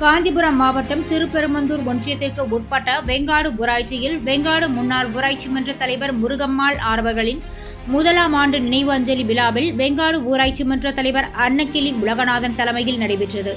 காஞ்சிபுரம் மாவட்டம் திருப்பெருமந்தூர் ஒன்றியத்திற்கு உட்பட்ட வெங்காடு ஊராட்சியில் வெங்காடு முன்னாள் ஊராட்சி மன்ற தலைவர் முருகம்மாள் ஆர்வர்களின் முதலாம் ஆண்டு நினைவு அஞ்சலி விழாவில் வெங்காடு ஊராட்சி மன்ற தலைவர் அன்னக்கிளி உலகநாதன் தலைமையில் நடைபெற்றது.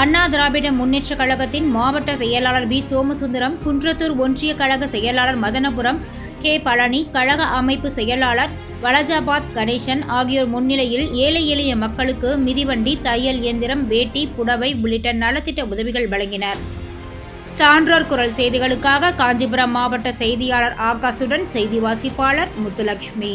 அண்ணா திராவிட முன்னேற்ற கழகத்தின் மாவட்ட செயலாளர் பி சோமசுந்தரம் குன்றத்தூர் ஒன்றிய கழக செயலாளர் மதனபுரம் கே. பழனி கழக அமைப்பு செயலாளர் வலஜாபாத் கணேசன் ஆகியோர் முன்னிலையில் ஏழை எளிய மக்களுக்கு மிதிவண்டி தையல் இயந்திரம் வேட்டி புடவை உள்ளிட்ட நலத்திட்ட உதவிகள் வழங்கினர். சான்றோர் குரல் செய்திகளுக்காக காஞ்சிபுரம் மாவட்ட செய்தியாளர் ஆகாஷுடன் செய்தி வாசிப்பாளர் முத்துலட்சுமி.